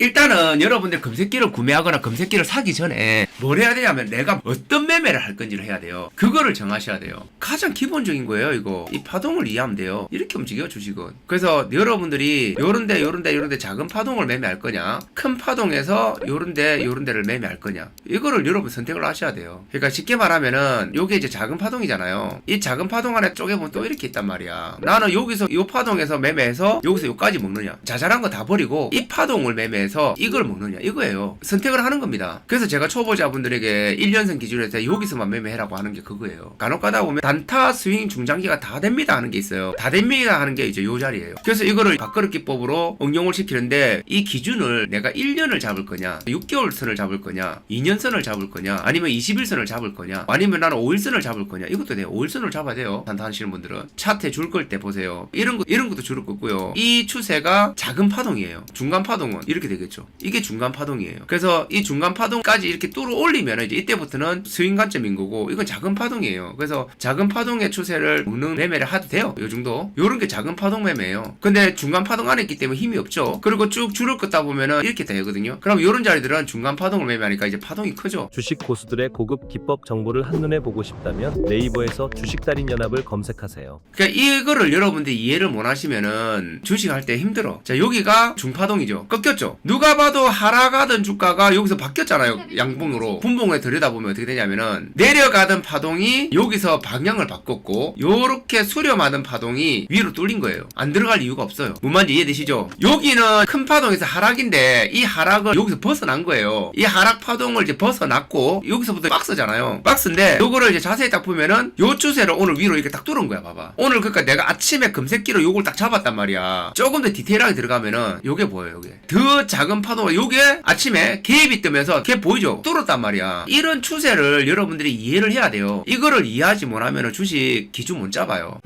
일단은 여러분들 검색기를 구매하거나 검색기를 사기 전에 뭘 해야 되냐면 내가 어떤 매매를 할 건지를 해야 돼요. 그거를 정하셔야 돼요. 가장 기본적인 거예요, 이거. 이 파동을 이해하면 돼요. 이렇게 움직여 주식은. 그래서 여러분들이 요런데 요런데 요런데 작은 파동을 매매할 거냐, 큰 파동에서 요런데 요런데를 매매할 거냐. 이거를 여러분 선택을 하셔야 돼요. 그러니까 쉽게 말하면은 요게 이제 작은 파동이잖아요. 이 작은 파동 안에 쪼개보면 또 이렇게 있단 말이야. 나는 여기서 요 파동에서 매매해서 여기서 요까지 먹느냐. 자잘한 거 다 버리고 이 파동을 매매 해서 이걸 먹느냐. 이거예요. 선택을 하는 겁니다. 그래서 제가 초보자분들에게 1년선 기준에서 여기서만 매매해라고 하는 게 그거예요. 간혹 가다 보면 단타 스윙 중장기가 다 됩니다 하는 게 있어요. 다 됩니다 하는 게 이제 요 자리예요. 그래서 이거를 밥그릇 기법으로 응용을 시키는데 이 기준을 내가 1년을 잡을 거냐, 6개월 선을 잡을 거냐, 2년 선을 잡을 거냐, 아니면 21선을 잡을 거냐, 아니면 나는 5일선을 잡을 거냐. 이것도 돼요. 5일선을 잡아야 돼요. 단타 하시는 분들은 차트에 줄 걸 때 보세요. 이런 거 이런 것도 줄을 긋고요. 이 추세가 작은 파동이에요. 중간 파동은 이렇게 되겠죠. 이게 중간 파동이에요. 그래서 이 중간 파동까지 이렇게 뚫어 올리면 이제 이때부터는 스윙 관점인 거고 이건 작은 파동이에요. 그래서 작은 파동의 추세를 먹는 매매를 하도 돼요. 요 정도. 요런 게 작은 파동 매매예요. 근데 중간 파동 안에 있기 때문에 힘이 없죠. 그리고 쭉 줄을 긋다 보면은 이렇게 되거든요. 그럼 요런 자리들은 중간 파동을 매매하니까 이제 파동이 크죠. 주식 고수들의 고급 기법 정보를 한눈에 보고 싶다면 네이버에서 주식달인 연합을 검색하세요. 그러니까 이거를 여러분들이 이해를 못 하시면은 주식할 때 힘들어. 자, 여기가 중파동이죠. 꺾였죠. 누가 봐도 하락하던 주가가 여기서 바뀌었잖아요. 양봉으로. 분봉에 들여다보면 어떻게 되냐면은 내려가던 파동이 여기서 방향을 바꿨고 요렇게 수렴하던 파동이 위로 뚫린 거예요. 안 들어갈 이유가 없어요. 뭔 말인지 이해되시죠? 여기는 큰 파동에서 하락인데 이 하락을 여기서 벗어난 거예요. 이 하락 파동을 이제 벗어났고 여기서부터 박스잖아요. 박스인데 요거를 이제 자세히 딱 보면은 요 추세를 오늘 위로 이렇게 딱 뚫은 거야. 봐봐. 오늘 그러니까 내가 아침에 검색기로 요걸 딱 잡았단 말이야. 조금 더 디테일하게 들어가면은 요게 보여요. 요게 더 작은 파도가 요게 아침에 갭이 뜨면서 갭 보이죠? 뚫었단 말이야. 이런 추세를 여러분들이 이해를 해야 돼요. 이거를 이해하지 못하면은 주식 기준 못 잡아요.